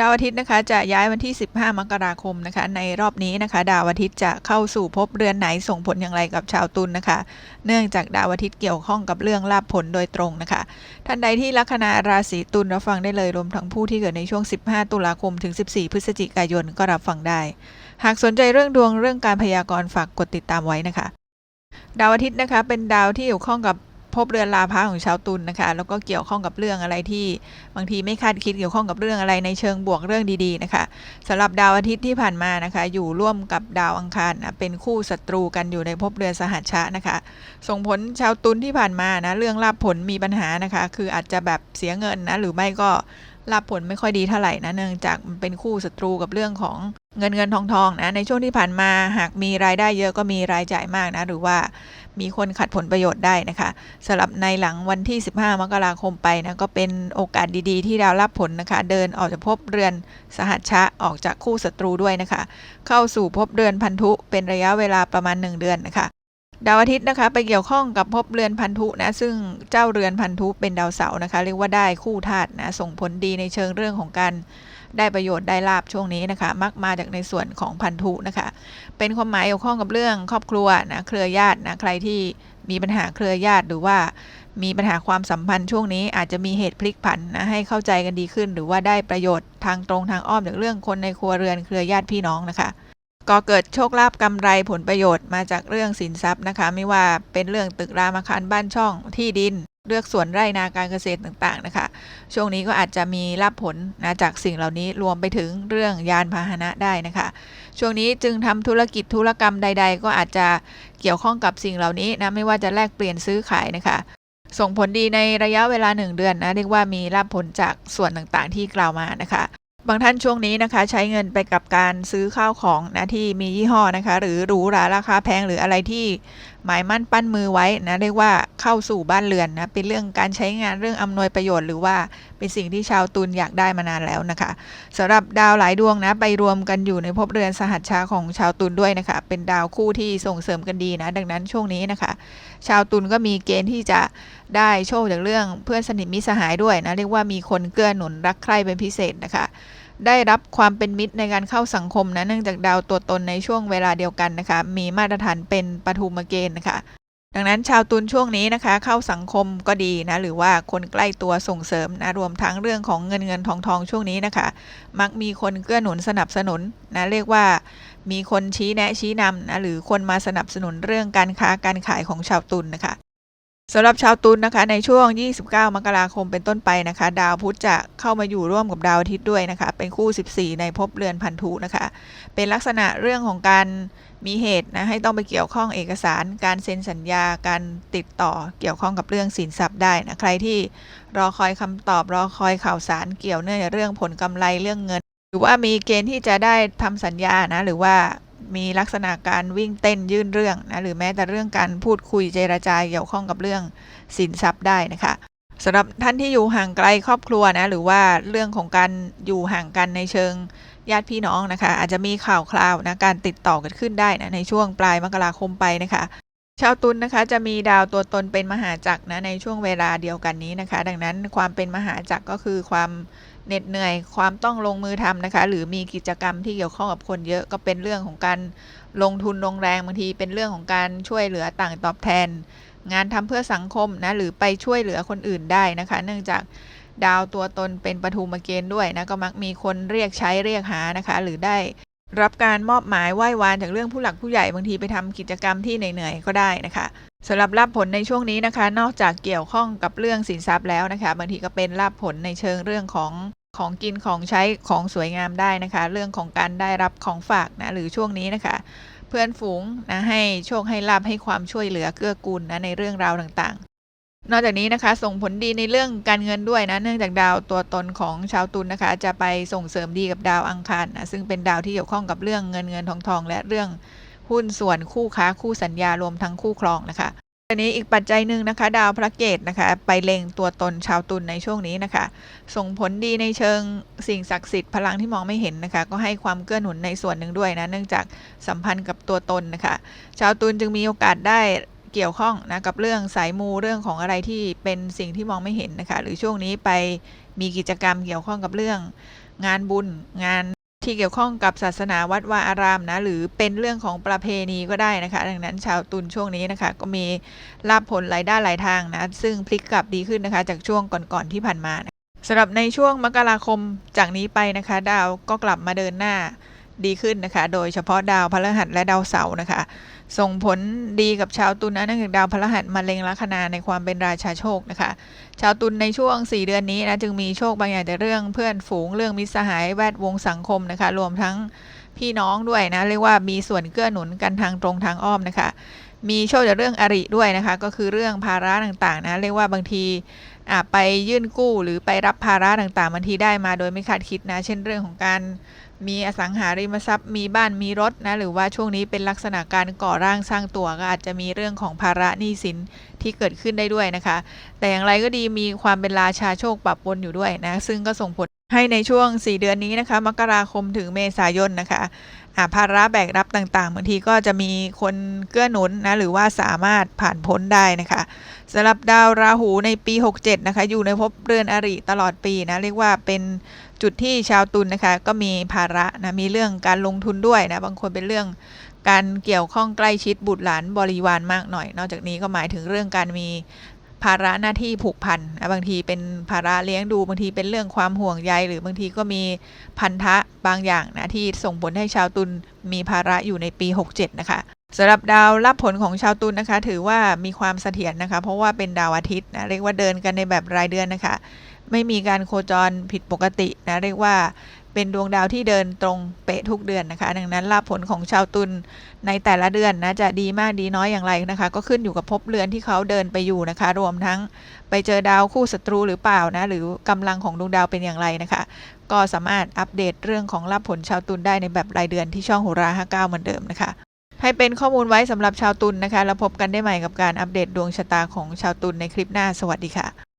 ดาวอาทิตย์นะคะจะย้ายวันที่ 15 มกราคมนะคะ ในรอบนี้นะคะ ดาวอาทิตย์จะเข้าสู่ภพเรือนไหนส่งผลอย่างไรกับชาวตุลนนะคะ เนื่องจากดาวอาทิตย์เกี่ยวข้องกับเรื่องลาภผลโดยตรงนะคะ ท่านใดที่ลัคนาราศีตุลรับฟังได้เลยรวมทั้งผู้ที่เกิดในช่วง 15 ตุลาคมถึง 14 พฤศจิกายนก็รับฟังได้ หากสนใจเรื่องดวงเรื่องการพยากรณ์ฝากกดติดตามไว้นะคะ ดาวอาทิตย์นะคะเป็นดาวที่เกี่ยวข้องกับ ภพเรือนลาภะของชาวตุลนนะคะ แล้วก็เกี่ยวข้องกับเรื่องอะไรที่บางทีไม่คาดคิดเกี่ยวข้องกับเรื่องอะไรในเชิงบวกเรื่องดีๆนะคะสำหรับดาวอาทิตย์ที่ผ่านมานะคะ อยู่ร่วมกับดาวอังคารนะเป็นคู่ศัตรูกันอยู่ในภพเรือนสหัชชะนะคะ ส่งผลชาวตุลที่ผ่านมานะเรื่องลาภผลมีปัญหานะคะ คืออาจจะแบบเสียเงินนะหรือไม่ก็ลาภผลไม่ค่อยดีเท่าไหร่นะเนื่องจากมันเป็นคู่ศัตรูกับเรื่องของเงินเงินทองทองนะในช่วงที่ผ่านมาหากมีรายได้เยอะก็มีรายจ่ายมากนะหรือว่า มีคนขัดผลประโยชน์ได้นะคะสำหรับในหลังวันที่ 15 มกราคมไปนะก็เป็นโอกาสดีๆ ที่ดาวรับผลนะคะ เดินออกจากภพเรือนสหัชชะออกจากคู่ศัตรูด้วยนะคะ เข้าสู่ภพเรือนพันธุเป็นระยะเวลาประมาณ 1 เดือนนะคะดาวอาทิตย์นะคะไปเกี่ยวข้องกับภพเรือนพันธุนะซึ่งเจ้าเรือนพันธุเป็นดาวเสาร์นะคะ เรียกว่าได้คู่ธาตุนะส่งผลดีในเชิงเรื่องของการ ได้ประโยชน์ได้ลาบช่วงนี้นะคะ มักมาจากในส่วนของพันธุนะคะ เป็นความหมายเกี่ยวข้องกับเรื่องครอบครัวนะเครือญาตินะใครที่มีปัญหาเครือญาติหรือว่ามีปัญหาความสัมพันธ์ช่วงนี้อาจจะมีเหตุพลิกผันนะให้เข้าใจกันดีขึ้น หรือว่าได้ประโยชน์ทางตรงทางอ้อมจากเรื่องคนในครัวเรือนเครือญาติพี่น้องนะคะก็เกิดโชคลาภกำไรผลประโยชน์มาจากเรื่องสินทรัพย์นะคะ ไม่ว่าเป็นเรื่องตึกรามอาคารบ้านช่องที่ดิน เลือกสวนไร่นาการเกษตรต่างๆนะคะ ช่วงนี้ก็อาจจะมีลาภผลนะจากสิ่งเหล่านี้รวมไปถึงเรื่องยานพาหนะได้นะคะ ช่วงนี้จึงทำธุรกิจธุรกรรมใด ๆ ก็อาจจะเกี่ยวข้องกับสิ่งเหล่านี้นะไม่ว่าจะแลกเปลี่ยนซื้อขายนะคะ ส่งผลดีในระยะเวลา 1 เดือนนะเรียกว่ามีลาภผลจากส่วนต่างๆ ที่กล่าวมานะคะ บางท่านช่วงนี้นะคะ ใช้เงินไปกับการซื้อข้าวของนะที่มียี่ห้อนะคะ หรือหรูหราราคาแพงหรืออะไรที่ หมายมั่นปั้นมือไว้นะเรียกว่าเข้าสู่บ้านเรือนนะเป็นเรื่องการใช้งานเรื่องอำนวยประโยชน์หรือว่าเป็นสิ่งที่ชาวตุลอยากได้มานานแล้วนะคะสำหรับดาวหลายดวงนะไปรวมกันอยู่ในภพเรือนสหัชชาของชาวตุลด้วยนะคะ เป็นดาวคู่ที่ส่งเสริมกันดีนะ ดังนั้นช่วงนี้นะคะ ชาวตุลก็มีเกณฑ์ที่จะได้โชคจากเรื่องเพื่อนสนิทมิสหายด้วยนะเรียกว่ามีคนเกื้อหนุนรักใคร่เป็นพิเศษนะคะ ได้รับความเป็นมิตรในการเข้าสังคมนะเนื่องจากดาวตัวตนในช่วงเวลาเดียวกันนะคะ มีมาตรฐานเป็นปฐุมเกณฑ์นะคะดังนั้นชาวตุลช่วงนี้นะคะ เข้าสังคมก็ดีนะหรือว่าคนใกล้ตัวส่งเสริมนะรวมทั้งเรื่องของเงินเงินทองทองช่วงนี้นะคะ มักมีคนเกื้อหนุนสนับสนุนนะเรียกว่ามีคนชี้แนะชี้นำนะหรือคนมาสนับสนุนเรื่องการค้าการขายของชาวตุลนะคะ สำหรับชาวตุลนะคะในช่วง 29 มกราคมเป็นต้นไปนะคะ ดาวพุธจะเข้ามาอยู่ร่วมกับดาวอาทิตย์ด้วยนะคะ เป็นคู่ 14 ในภพเรือนพันธุนะคะ เป็นลักษณะเรื่องของการมีเหตุนะให้ต้องไปเกี่ยวข้องเอกสาร การเซ็นสัญญา การติดต่อเกี่ยวข้องกับเรื่องสินทรัพย์ได้นะ ใครที่รอคอยคำตอบรอคอยข่าวสารเกี่ยวเนื่องเรื่องผลกำไรเรื่องเงิน หรือว่ามีเกณฑ์ที่จะได้ทำสัญญานะหรือว่า มีลักษณะการวิ่งเต้นยื่นเรื่องนะหรือแม้แต่เรื่องการพูดคุยเจรจาเกี่ยวข้องกับเรื่องสินทรัพย์ได้นะคะสำหรับท่านที่อยู่ห่างไกลครอบครัวนะหรือว่าเรื่องของการอยู่ห่างกันในเชิงญาติพี่น้องนะคะ อาจจะมีข่าวคราวนะการติดต่อกันขึ้นได้นะในช่วงปลายมกราคมไปนะคะ ชาวตุลนนะคะจะมีดาวตัวตนเป็นมหาจักรนะในช่วงเวลาเดียวกันนี้นะคะ ดังนั้นความเป็นมหาจักรก็คือความ เหน็ดเหนื่อยความต้องลงมือทำนะคะ หรือมีกิจกรรมที่เกี่ยวข้องกับคนเยอะก็เป็นเรื่องของการลงทุนลงแรงบางที เป็นเรื่องของการช่วยเหลือต่างตอบแทน งานทำเพื่อสังคมนะหรือไปช่วยเหลือคนอื่นได้นะคะ เนื่องจากดาวตัวตนเป็นปฐุมเกณฑ์ด้วยนะก็มักมีคนเรียกใช้เรียกหานะคะ หรือได้ รับการมอบหมายไหว้วานจากเรื่องผู้หลักผู้ใหญ่บางทีไปทำกิจกรรมที่เหนื่อยๆก็ได้นะคะสำหรับลาภผลในช่วงนี้นะคะ นอกจากเกี่ยวข้องกับเรื่องสินทรัพย์แล้วนะคะ บางทีก็เป็นลาภผลในเชิงเรื่องของของกินของใช้ของสวยงามได้นะคะ เรื่องของการได้รับของฝากนะหรือช่วงนี้นะคะ เพื่อนฝูงนะให้โชคให้ลาบให้ความช่วยเหลือเกื้อกูลนะในเรื่องราวต่างๆ นอกจากนี้นะคะส่งผลดีในเรื่องการเงินด้วยนะเนื่องจากดาวตัวตนของชาวตุลนนะคะ จะไปส่งเสริมดีกับดาวอังคารนะซึ่งเป็นดาวที่เกี่ยวข้องกับเรื่องเงินเงินทองทอง และเรื่องหุ้นส่วนคู่ค้าคู่สัญญารวมทั้งคู่ครองนะคะอันนี้อีกปัจจัยหนึ่งนะคะ ดาวพระเกตนะคะไปเล็งตัวตนชาวตุลในช่วงนี้นะคะ ส่งผลดีในเชิงสิ่งศักดิ์สิทธิ์พลังที่มองไม่เห็นนะคะ ก็ให้ความเกื้อหนุนในส่วนหนึ่งด้วยนะเนื่องจากสัมพันธ์กับตัวตนนะคะ ชาวตุลจึงมีโอกาสได้ เกี่ยวข้องนะกับเรื่องสายมูเรื่องของอะไรที่เป็นสิ่งที่มองไม่เห็นนะคะหรือช่วงนี้ไปมีกิจกรรมเกี่ยวข้องกับเรื่อง งานบุญงานที่เกี่ยวข้องกับศาสนาวัดวาอารามนะหรือเป็นเรื่องของประเพณีก็ได้นะคะ ดังนั้นชาวตุลช่วงนี้นะคะ ก็มีลาภผลหลายด้านหลายทางนะซึ่งพลิกกลับดีขึ้นนะคะ จากช่วงก่อนๆที่ผ่านมานะสำหรับในช่วงมกราคมจากนี้ไปนะคะ ดาวก็กลับมาเดินหน้าดีขึ้นนะคะ โดยเฉพาะดาวพฤหัสและดาวเสาร์นะคะส่งผลดีกับชาวตุลนะนั่นคือดาวพฤหัสมาเล็งลัคนาในความเป็นราชาโชคนะคะ ชาวตุลในช่วง 4 เดือนนี้นะจึงมีโชคบางอย่างแต่เรื่องเพื่อนฝูงเรื่องมิตรสหายแวดวงสังคมนะคะ รวมทั้งพี่น้องด้วยนะเรียกว่ามีส่วนเกื้อหนุนกันทางตรงทางอ้อมนะคะ มีโชคจากเรื่องอริด้วยนะคะ ก็คือเรื่องภาระต่างๆนะเรียกว่าบางทีอะไปยื่นกู้หรือไปรับภาระต่างๆบางทีได้มาโดยไม่คาดคิดนะ เช่นเรื่องของการ มีอสังหาริมทรัพย์ มีบ้านมีรถนะหรือว่าช่วงนี้เป็นลักษณะการก่อร่างสร้างตัวก็อาจจะมีเรื่องของภาระหนี้สินที่เกิดขึ้นได้ด้วยนะคะ แต่อย่างไรก็ดีมีความเป็นราชาโชคปรับปนอยู่ด้วยนะซึ่งก็ส่งผล ให้ในช่วง 4 เดือนนี้นะคะ มกราคมถึงเมษายนนะคะอาภาระแบกรับต่างๆบางทีก็จะมีคนเกื้อหนุนนะหรือว่าสามารถผ่านพ้นได้นะคะสำหรับดาวราหูในปี 67 นะคะ อยู่ในภพเรือนอริตลอดปีนะ เรียกว่าเป็นจุดที่ชาวตุลนนะคะ ก็มีภาระนะ มีเรื่องการลงทุนด้วยนะ บางคนเป็นเรื่องการเกี่ยวข้องใกล้ชิดบุตรหลานบริวารมากหน่อย นอกจากนี้ก็หมายถึงเรื่องการมี ภาระหน้าที่ผูกพันนะบางทีเป็นภาระเลี้ยงดูบางทีเป็นเรื่องความห่วงใยหรือบางทีก็มีพันธะบางอย่างนะที่ส่งผลให้ชาวตุลมีภาระอยู่ในปี 67 นะคะสำหรับดาวรับผลของชาวตุลนะคะ ถือว่ามีความเสถียรนะคะ เพราะว่าเป็นดาวอาทิตย์นะเรียกว่าเดินกันในแบบรายเดือนนะคะ ไม่มีการโคจรผิดปกตินะเรียกว่า เป็นดวงดาวที่เดินตรงเป๊ะทุกเดือนนะคะ ดังนั้นลาภผลของชาวตุลในแต่ละเดือนนะจะดีมากดีน้อยอย่างไรนะคะ ก็ขึ้นอยู่กับภพเรือนที่เขาเดินไปอยู่นะคะ รวมทั้งไปเจอดาวคู่ศัตรูหรือเปล่านะหรือกำลังของดวงดาวเป็นอย่างไรนะคะ ก็สามารถอัปเดตเรื่องของลาภผลชาวตุลได้ในแบบรายเดือนที่ช่องโหรา59เหมือนเดิมนะคะให้เป็นข้อมูลไว้สำหรับชาวตุลนะคะ แล้วพบกันได้ใหม่กับการอัปเดตดวงชะตาของชาวตุลในคลิปหน้า สวัสดีค่ะ